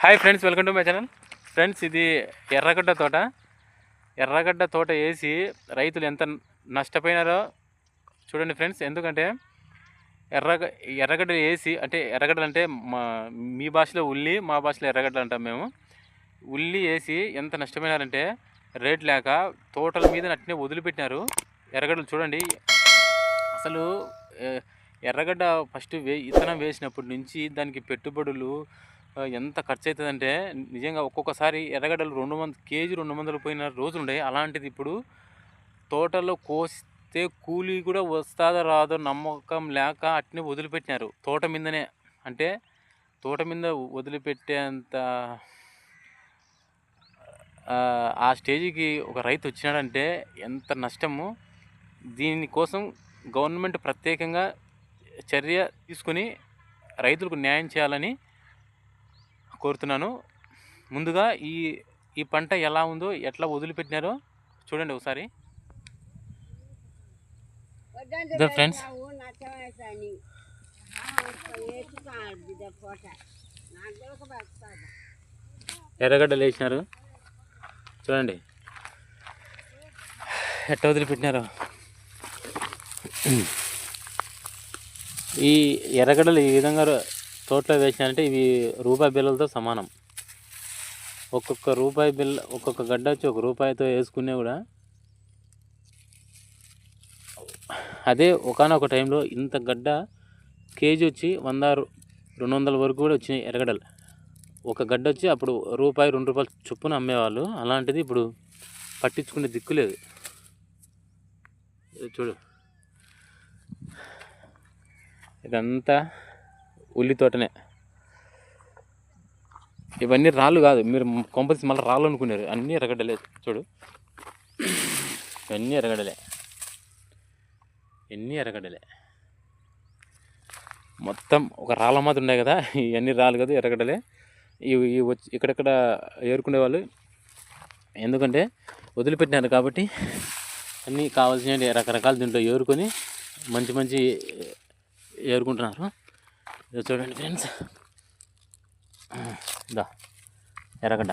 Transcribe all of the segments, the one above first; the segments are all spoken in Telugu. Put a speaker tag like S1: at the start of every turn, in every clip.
S1: Hi friends welcome to my channel friends ఇది ఎర్రగడ్డ తోట. ఎర్రగడ్డ తోట వేసి రైతులు ఎంత నష్టపోయినారో చూడండి ఫ్రెండ్స్ ఎందుకంటే ఎర్ర ఎర్రగడ్డ వేసి అంటే ఎర్రగడ్డలు అంటే మా మీ భాషలో ఉల్లి మా భాషలో ఎర్రగడ్డలు అంటాం మేము. ఉల్లి వేసి ఎంత నష్టమైనారంటే రేట్ లేక తోటల మీద నట్టినే వదిలిపెట్టినారు. ఎర్రగడ్డలు చూడండి. అసలు ఎర్రగడ్డ ఫస్ట్ వే ఇత్తనం వేసినప్పటి నుంచి దానికి పెట్టుబడులు ఎంత ఖర్చు అవుతుందంటే నిజంగా ఒక్కొక్కసారి ఎర్రగడ్డలు రెండు వంద కేజీ రెండు వందలు పోయిన రోజులు ఉండే అలాంటిది ఇప్పుడు తోటలో కోస్తే కూలీ కూడా వస్తాదో రాదో నమ్మకం లేక అట్నే వదిలిపెట్టినారు. తోట మీదనే. అంటే తోట మీద వదిలిపెట్టేంత ఆ, ఆ స్టేజ్కి ఒక రైతు వచ్చినాడంటే ఎంత నష్టము. దీనికోసం గవర్నమెంట్ ప్రత్యేకంగా చర్య తీసుకుని రైతులకు న్యాయం చేయాలని కోరుతున్నాను. ముందుగా ఈ ఈ పంట ఎలా ఉందో ఎట్లా వదిలిపెట్టినారో చూడండి ఒకసారి. ఫ్రెండ్స్. ఎర్రగడ్డలు వేసినారు చూడండి. ఎట్ట వదిలిపెట్టినారు. ఈ ఎర్రగడ్డలు ఈ విధంగా తోటలో వేసినారంటే ఇవి రూపాయి బిళ్ళలతో సమానం. ఒక్కొక్క రూపాయి బిల్ల ఒక్కొక్క గడ్డ వచ్చి ఒక రూపాయితో వేసుకునే కూడా అదే ఒకనొక టైంలో ఇంత గడ్డ కేజీ వచ్చి వంద రెండు వందల వరకు కూడా వచ్చినాయి ఎర్రగడ్డలు. ఒక గడ్డ వచ్చి అప్పుడు రూపాయి రెండు రూపాయలు చొప్పున అమ్మేవాళ్ళు. అలాంటిది ఇప్పుడు పట్టించుకునే దిక్కు లేదు. చూడు. ఇదంతా ఉల్లి తోటనే ఇవన్నీ రాళ్ళు కాదు. మీరు కొంపల్సి మళ్ళీ రాళ్ళు అనుకున్నారు అన్నీ ఎరగడలే చూడు. ఇవన్నీ ఎరగడలే ఎన్ని ఎరగడలే మొత్తం ఒక రాళ్ళ మాత్రం ఉన్నాయి కదా. ఇవన్నీ రాళ్ళు కదా ఎరగడలే ఇవి ఇవి వచ్చి ఇక్కడెక్కడ ఏరుకునే వాళ్ళు ఎందుకంటే వదిలిపెట్టినారు కాబట్టి అన్నీ కావాల్సిన రకరకాల దీంట్లో ఏరుకొని మంచి మంచి ఏరుకుంటున్నారు. ఇదో చూడండి ఫ్రెండ్స్. దా ఎర్రగడ్డ.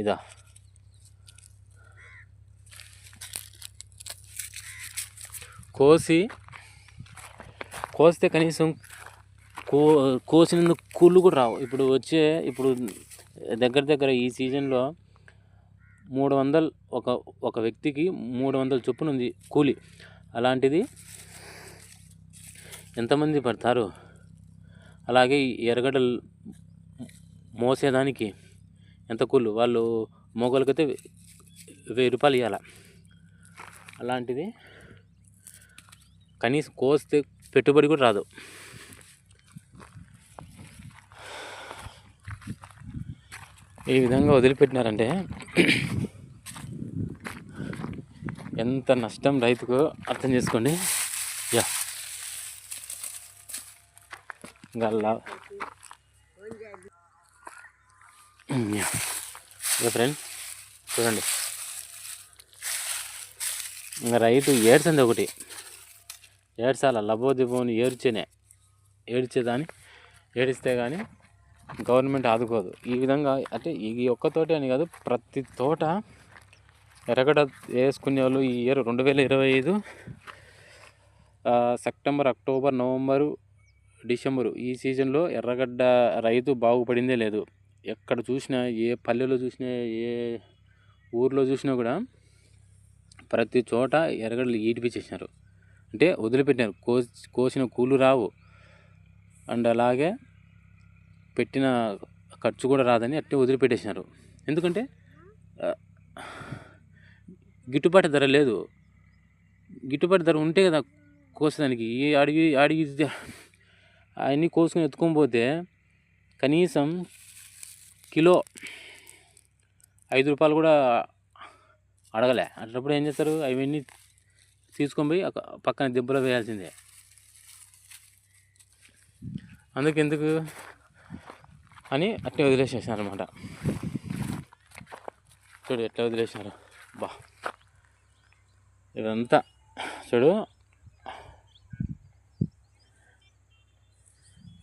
S1: ఇదా. కోసి కోస్తే కనీసం కో కోసినందుకు కూళ్ళు కూడా రావు. ఇప్పుడు వచ్చే ఇప్పుడు దగ్గర దగ్గర ఈ సీజన్లో మూడు వందలు ఒక ఒక వ్యక్తికి మూడు వందల చొప్పున ఉంది కూలి. అలాంటిది ఎంతమంది పడతారు? అలాగే ఎర్రగడ్డలు మోసేదానికి ఎంత కూలు? వాళ్ళు మొగలకైతే వెయ్యి రూపాయలు ఇవ్వాలి అలాంటిది కనీసం కోస్తే పెట్టుబడి కూడా రాదు. ఈ విధంగా వదిలిపెట్టినారంటే ఎంత నష్టం రైతుకు అర్థం చేసుకోండి. యా. గల్లా. యా. ఫ్రెండ్ చూడండి. ఇంకా రైతు ఏడ్చింది ఒకటి. ఏడ్చాల? లబోదిబోని ఏడ్చేనే. ఏడ్చేదాని ఏడిస్తే కానీ గవర్నమెంట్ ఆదుకోదు. ఈ విధంగా అంటే ఈ ఒక్క తోట అని కాదు ప్రతి తోట ఎరగడ వేసుకునే వాళ్ళు ఈ ఇయర్ రెండు వేల ఇరవై ఐదు సెప్టెంబర్ అక్టోబర్ నవంబరు డిసెంబరు ఈ సీజన్లో ఎర్రగడ్డ రైతు బాగుపడిందే లేదు. ఎక్కడ చూసినా ఏ పల్లెలో చూసినా ఏ ఊర్లో చూసినా కూడా ప్రతి చోట ఎర్రగడ్డలు ఈడిపించేసినారు అంటే వదిలిపెట్టినారు. కోసి కోసిన కూలు రావు. అండ్ అలాగే పెట్టిన ఖర్చు కూడా రాదని అట్టే వదిలిపెట్టేసినారు. ఎందుకంటే గిట్టుబాటు ధర లేదు. గిట్టుబాటు ధర ఉంటే కదా కోసేదానికి. ఈ అడిగి అడిగి అవన్నీ కోసుకొని ఎత్తుకొని పోతే కనీసం కిలో ఐదు రూపాయలు కూడా అడగలే. అట్లప్పుడు ఏం చేస్తారు? అవన్నీ తీసుకొని పోయి పక్కన దెబ్బలో వేయాల్సిందే. అందుకు ఎందుకు అని అట్టే వదిలేసేసారు అనమాట చూడు ఎట్లా వదిలేసినారు బా. ఇదంతా చూడు.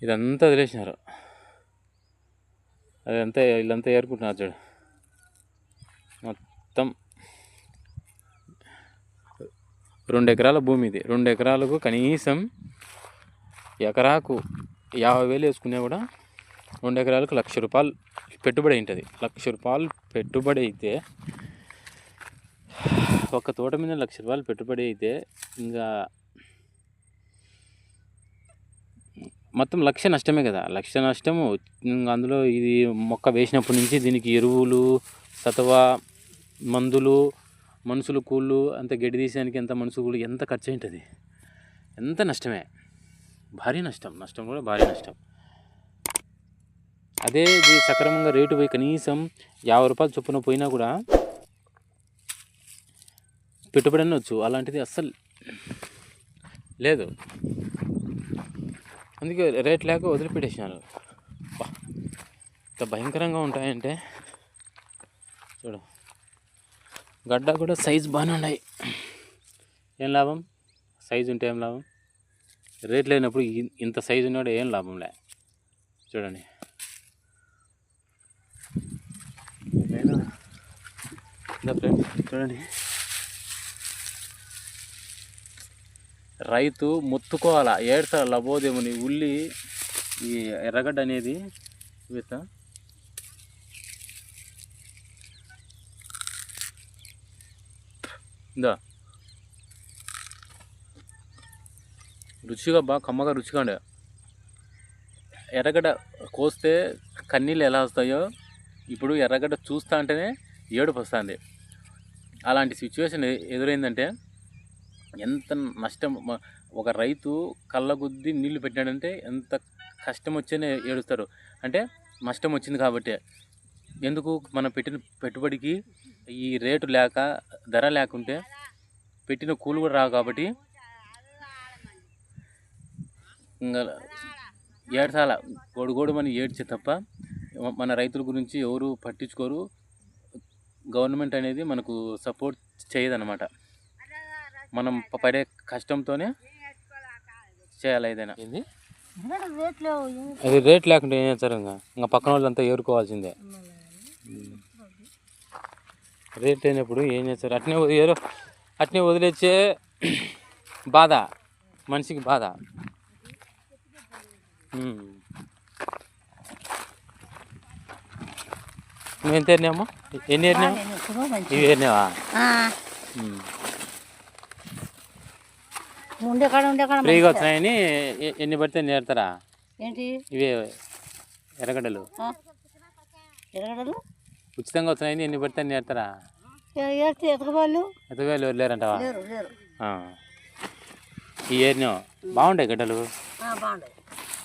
S1: ఇదంతా వదిలేసినారు. అదంతా వీళ్ళంతా ఏరుకుంటున్నారు చూడు. మొత్తం రెండు ఎకరాల భూమి ఇది రెండు ఎకరాలకు కనీసం ఎకరాకు యాభై వేలు వేసుకున్నా కూడా రెండు ఎకరాలకు లక్ష రూపాయలు పెట్టుబడి ఉంటుంది లక్ష రూపాయలు పెట్టుబడి అయితే ఒక తోట మీద లక్ష రూపాయలు పెట్టుబడి అయితే ఇంకా మొత్తం లక్ష నష్టమే కదా. లక్ష నష్టము ఇంకా అందులో ఇది మొక్క వేసినప్పటి నుంచి దీనికి ఎరువులు సతవ మందులు మనుషులు కూళ్ళు అంత గడ్డి తీసేదానికి ఎంత మనుషులు కూలి ఎంత ఖర్చు ఉంటుంది ఎంత నష్టమే. భారీ నష్టం. నష్టం కూడా భారీ నష్టం. అదే ఇది సక్రమంగా రేటు పోయి కనీసం యాభై రూపాయలు చొప్పున పోయినా కూడా పెట్టుబడి అనొచ్చు. అలాంటిది అస్సలు లేదు. అందుకే రేట్ లేక వదిలిపెట్టేసినారు. ఇంత భయంకరంగా ఉంటాయంటే. చూడు. గడ్డ కూడా సైజు బాగానే ఉన్నాయి. ఏం లాభం? సైజు ఉంటే ఏం లాభం? రేట్ లేనప్పుడు ఇ- ఇంత సైజు ఉన్నాడు ఏం లాభం లే చూడండి ఏమైనా ఇదా ఫ్రెండ్స్ చూడండి. రైతు మొత్తుకోవాలా? ఏడ్తా లబోదేముని ఉల్లి ఈ ఎర్రగడ్డ అనేది విత్త ఇందా. రుచిగా బాగా కమ్మగా రుచిగా ఉండే. ఎర్రగడ్డ కోస్తే కన్నీళ్ళు ఎలా వస్తాయో ఇప్పుడు ఎర్రగడ్డ చూస్తా అంటేనే ఏడుపు వస్తుంది. అలాంటి సిచ్యువేషన్ ఎదురైందంటే ఎంత నష్టం ఒక రైతు కళ్ళగుద్ది నీళ్ళు పెట్టాడంటే ఎంత కష్టం వచ్చేనే ఏడుస్తారు. అంటే నష్టం వచ్చింది కాబట్టి. ఎందుకు మనం పెట్టిన పెట్టుబడికి ఈ రేటు లేక ధర లేకుంటే పెట్టిన కూలి కూడా రావు కాబట్టి ఇంకా ఏడ్చాల. గోడుగోడు మనం ఏడ్చే తప్ప మన రైతుల గురించి ఎవరు పట్టించుకోరు. గవర్నమెంట్ అనేది మనకు సపోర్ట్ చేయదన్నమాట. మనం పడే కష్టంతోనే చేయాలి ఏదైనా. ఏంది? అది రేట్ లేకుండా ఏం చేస్తారు ఇంకా? ఇంకా పక్కన వాళ్ళంతా ఏరుకోవాల్సిందే. రేట్ అయినప్పుడు ఏం చేస్తారు? అట్నే ఏరో అట్నే వదిలేచ్చే బాధ. మనిషికి బాధ. ఉమ్. ఎన్ని ఏరినావు? ఇవి ఏరినావా.
S2: ఉండే కాడ ఉండే కాడ
S1: ఫ్రీగా వచ్చినాయని ఎన్ని పడితే ఎన్ని ఏరుతారా?
S2: ఏంటి?
S1: ఇవే ఎర్రగడ్డలు.
S2: ఆ? ఎరగడలు
S1: ఉచితంగా వచ్చినాయని ఎన్ని పడితే
S2: ఎతకబాళ్ళు
S1: ఎతవేలు ఎవరు లేరంటావా. ఈ ఏరినా బాగుంటాయి గడ్డలు?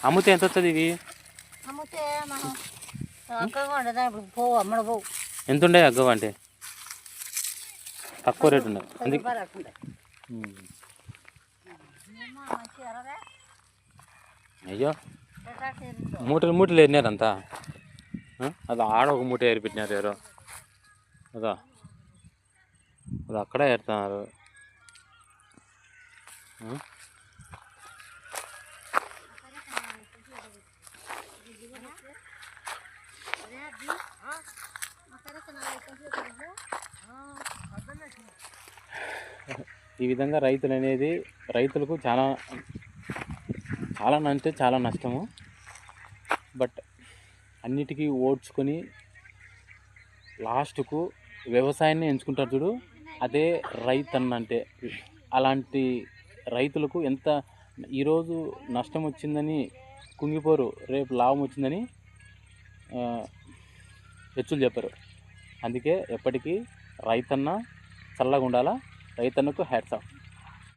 S1: అమ్మితే ఎంత వస్తుంది ఇవి?
S2: అమ్మితే మనం పోవు అమ్మడ పోవు.
S1: ఎంత ఉండే అగ్గవ అంటే? తక్కువ రేటు ఉన్నాయి అందుకే అయ్యో. మూటలు మూటలు ఏరినారు అంతా? అది ఆడ ఒక మూట ఏరిపెట్టినారు ఎవరో. అదా. అది అక్కడ ఏరుతున్నారు. ఈ విధంగా రైతులు అనేది రైతులకు చాలా చాలా అంటే చాలా నష్టము. బట్ అన్నిటికీ ఓడ్చుకొని లాస్ట్కు వ్యవసాయాన్ని ఎంచుకుంటారు చూడు. అదే రైతన్న అంటే అలాంటి రైతులకు ఎంత ఈరోజు నష్టం వచ్చిందని కుంగిపోరు రేపు లాభం వచ్చిందని హెచ్చులు చెప్పరు. అందుకే ఎప్పటికీ రైతన్న చల్లగా ఉండాలా రైతన్నకు హ్యాట్స్ ఆఫ్